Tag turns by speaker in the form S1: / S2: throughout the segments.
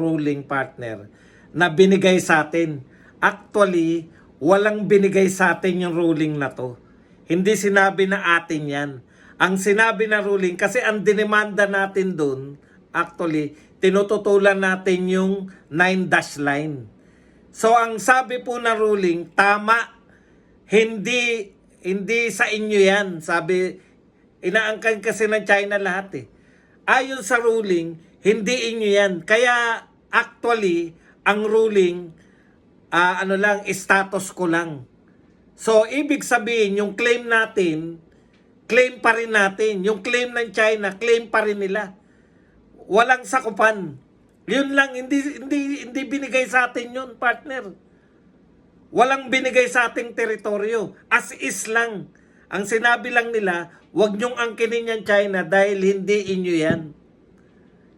S1: ruling partner na binigay sa atin. Actually, walang binigay sa atin yung ruling na to. Hindi sinabi na atin yan. Ang sinabi na ruling, kasi ang dinemanda natin dun, actually, tinututulan natin yung 9 dash line. So ang sabi po na ruling, tama. Hindi hindi sa inyo 'yan. Sabi inaangkan kasi ng China lahat eh. Ayon sa ruling, hindi inyo 'yan. Kaya actually ang ruling ah, ano lang status ko lang. So ibig sabihin yung claim natin, claim pa rin natin. Yung claim ng China, claim pa rin nila. Walang sakupan. Yun lang, hindi, hindi, hindi binigay sa atin yun, partner. Walang binigay sa ating teritoryo. As is lang. Ang sinabi lang nila, huwag niyong angkinin yan China dahil hindi inyo yan.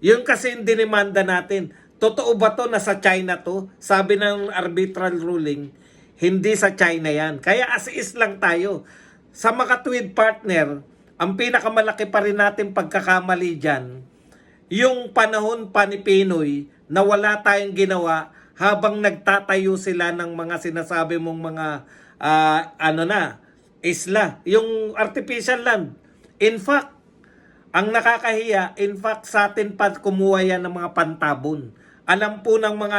S1: Yun kasi yung dinemanda natin. Totoo ba to na sa China to? Sabi ng arbitral ruling, hindi sa China yan. Kaya as is lang tayo. Sa makatwid partner, ang pinakamalaki pa rin natin pagkakamali dyan, yung panahon pa ni Pinoy na wala tayong ginawa habang nagtatayo sila ng mga sinasabi mong mga ah, ano na, isla, yung artificial land. In fact, ang nakakahiya, in fact sa atin pa kumuha yan ng mga pantabon. Alam po ng mga